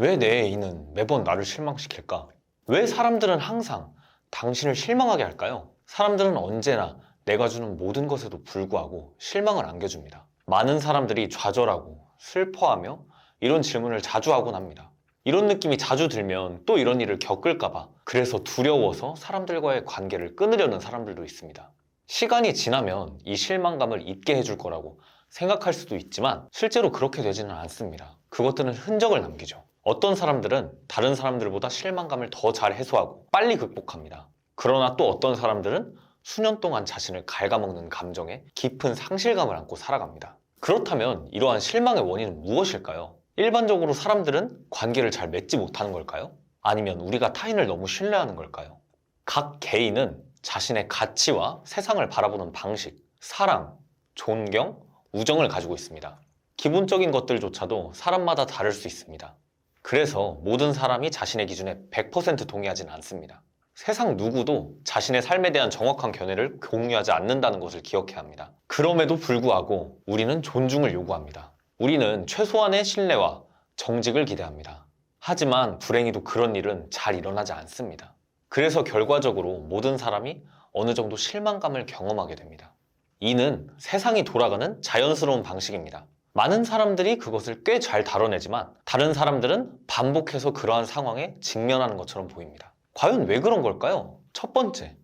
왜 내 애인은 매번 나를 실망시킬까? 왜 사람들은 항상 당신을 실망하게 할까요? 사람들은 언제나 내가 주는 모든 것에도 불구하고 실망을 안겨줍니다. 많은 사람들이 좌절하고 슬퍼하며 이런 질문을 자주 하곤 합니다. 이런 느낌이 자주 들면 또 이런 일을 겪을까봐 그래서 두려워서 사람들과의 관계를 끊으려는 사람들도 있습니다. 시간이 지나면 이 실망감을 잊게 해줄 거라고 생각할 수도 있지만 실제로 그렇게 되지는 않습니다. 그것들은 흔적을 남기죠. 어떤 사람들은 다른 사람들보다 실망감을 더 잘 해소하고 빨리 극복합니다. 그러나 또 어떤 사람들은 수년 동안 자신을 갉아먹는 감정에 깊은 상실감을 안고 살아갑니다. 그렇다면 이러한 실망의 원인은 무엇일까요? 일반적으로 사람들은 관계를 잘 맺지 못하는 걸까요? 아니면 우리가 타인을 너무 신뢰하는 걸까요? 각 개인은 자신의 가치와 세상을 바라보는 방식, 사랑, 존경, 우정을 가지고 있습니다. 기본적인 것들조차도 사람마다 다를 수 있습니다. 그래서 모든 사람이 자신의 기준에 100% 동의하지는 않습니다. 세상 누구도 자신의 삶에 대한 정확한 견해를 공유하지 않는다는 것을 기억해야 합니다. 그럼에도 불구하고 우리는 존중을 요구합니다. 우리는 최소한의 신뢰와 정직을 기대합니다. 하지만 불행히도 그런 일은 잘 일어나지 않습니다. 그래서 결과적으로 모든 사람이 어느 정도 실망감을 경험하게 됩니다. 이는 세상이 돌아가는 자연스러운 방식입니다. 많은 사람들이 그것을 꽤 잘 다뤄내지만 다른 사람들은 반복해서 그러한 상황에 직면하는 것처럼 보입니다. 과연 왜 그런 걸까요? 첫 번째,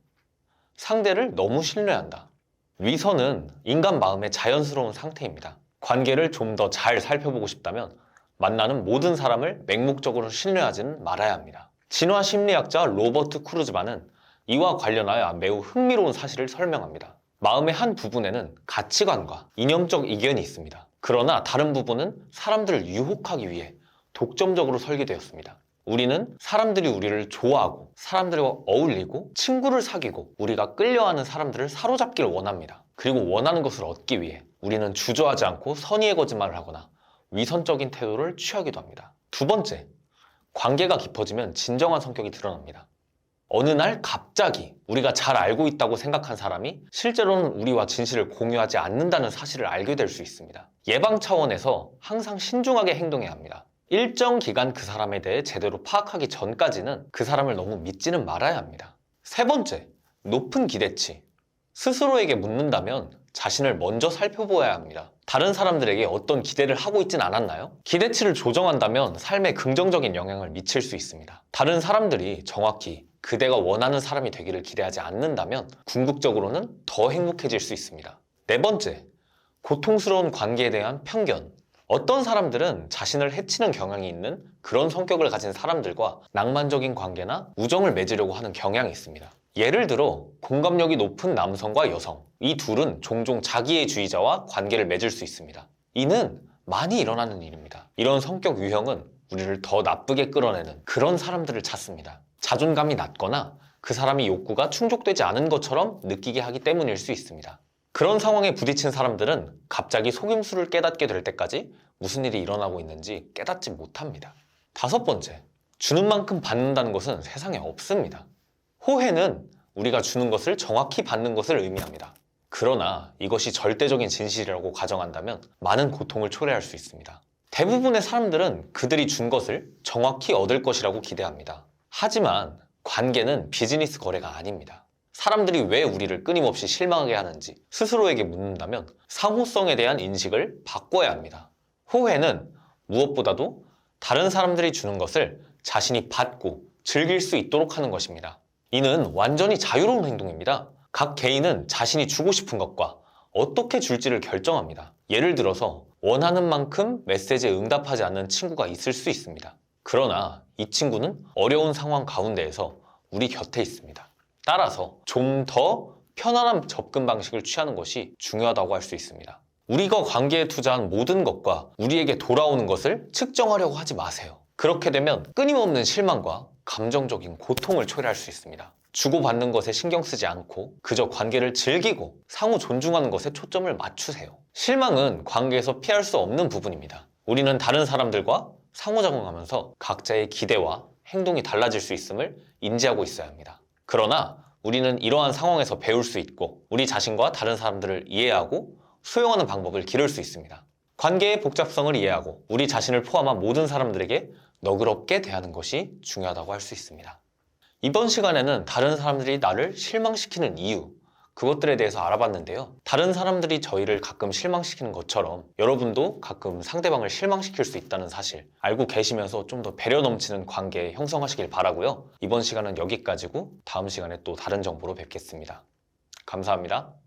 상대를 너무 신뢰한다. 위선은 인간 마음의 자연스러운 상태입니다. 관계를 좀 더 잘 살펴보고 싶다면 만나는 모든 사람을 맹목적으로 신뢰하지는 말아야 합니다. 진화 심리학자 로버트 크루즈만은 이와 관련하여 매우 흥미로운 사실을 설명합니다. 마음의 한 부분에는 가치관과 이념적 이견이 있습니다. 그러나 다른 부분은 사람들을 유혹하기 위해 독점적으로 설계되었습니다. 우리는 사람들이 우리를 좋아하고 사람들과 어울리고 친구를 사귀고 우리가 끌려하는 사람들을 사로잡기를 원합니다. 그리고 원하는 것을 얻기 위해 우리는 주저하지 않고 선의의 거짓말을 하거나 위선적인 태도를 취하기도 합니다. 두 번째, 관계가 깊어지면 진정한 성격이 드러납니다. 어느 날 갑자기 우리가 잘 알고 있다고 생각한 사람이 실제로는 우리와 진실을 공유하지 않는다는 사실을 알게 될 수 있습니다. 예방 차원에서 항상 신중하게 행동해야 합니다. 일정 기간 그 사람에 대해 제대로 파악하기 전까지는 그 사람을 너무 믿지는 말아야 합니다. 세 번째, 높은 기대치. 스스로에게 묻는다면 자신을 먼저 살펴보아야 합니다. 다른 사람들에게 어떤 기대를 하고 있진 않았나요? 기대치를 조정한다면 삶에 긍정적인 영향을 미칠 수 있습니다. 다른 사람들이 정확히 그대가 원하는 사람이 되기를 기대하지 않는다면 궁극적으로는 더 행복해질 수 있습니다. 네 번째, 고통스러운 관계에 대한 편견. 어떤 사람들은 자신을 해치는 경향이 있는 그런 성격을 가진 사람들과 낭만적인 관계나 우정을 맺으려고 하는 경향이 있습니다. 예를 들어 공감력이 높은 남성과 여성 이 둘은 종종 자기애주의자와 관계를 맺을 수 있습니다. 이는 많이 일어나는 일입니다. 이런 성격 유형은 우리를 더 나쁘게 끌어내는 그런 사람들을 찾습니다. 자존감이 낮거나 그 사람이 욕구가 충족되지 않은 것처럼 느끼게 하기 때문일 수 있습니다. 그런 상황에 부딪힌 사람들은 갑자기 속임수를 깨닫게 될 때까지 무슨 일이 일어나고 있는지 깨닫지 못합니다. 다섯 번째, 주는 만큼 받는다는 것은 세상에 없습니다. 호혜는 우리가 주는 것을 정확히 받는 것을 의미합니다. 그러나 이것이 절대적인 진실이라고 가정한다면 많은 고통을 초래할 수 있습니다. 대부분의 사람들은 그들이 준 것을 정확히 얻을 것이라고 기대합니다. 하지만 관계는 비즈니스 거래가 아닙니다. 사람들이 왜 우리를 끊임없이 실망하게 하는지 스스로에게 묻는다면 상호성에 대한 인식을 바꿔야 합니다. 호혜는 무엇보다도 다른 사람들이 주는 것을 자신이 받고 즐길 수 있도록 하는 것입니다. 이는 완전히 자유로운 행동입니다. 각 개인은 자신이 주고 싶은 것과 어떻게 줄지를 결정합니다. 예를 들어서 원하는 만큼 메시지에 응답하지 않는 친구가 있을 수 있습니다. 그러나 이 친구는 어려운 상황 가운데에서 우리 곁에 있습니다. 따라서 좀 더 편안한 접근 방식을 취하는 것이 중요하다고 할 수 있습니다. 우리가 관계에 투자한 모든 것과 우리에게 돌아오는 것을 측정하려고 하지 마세요. 그렇게 되면 끊임없는 실망과 감정적인 고통을 초래할 수 있습니다. 주고받는 것에 신경 쓰지 않고 그저 관계를 즐기고 상호 존중하는 것에 초점을 맞추세요. 실망은 관계에서 피할 수 없는 부분입니다. 우리는 다른 사람들과 상호작용하면서 각자의 기대와 행동이 달라질 수 있음을 인지하고 있어야 합니다. 그러나 우리는 이러한 상황에서 배울 수 있고 우리 자신과 다른 사람들을 이해하고 수용하는 방법을 기를 수 있습니다. 관계의 복잡성을 이해하고 우리 자신을 포함한 모든 사람들에게 너그럽게 대하는 것이 중요하다고 할 수 있습니다. 이번 시간에는 다른 사람들이 나를 실망시키는 이유, 그것들에 대해서 알아봤는데요. 다른 사람들이 저희를 가끔 실망시키는 것처럼 여러분도 가끔 상대방을 실망시킬 수 있다는 사실 알고 계시면서 좀 더 배려 넘치는 관계 형성하시길 바라고요. 이번 시간은 여기까지고 다음 시간에 또 다른 정보로 뵙겠습니다. 감사합니다.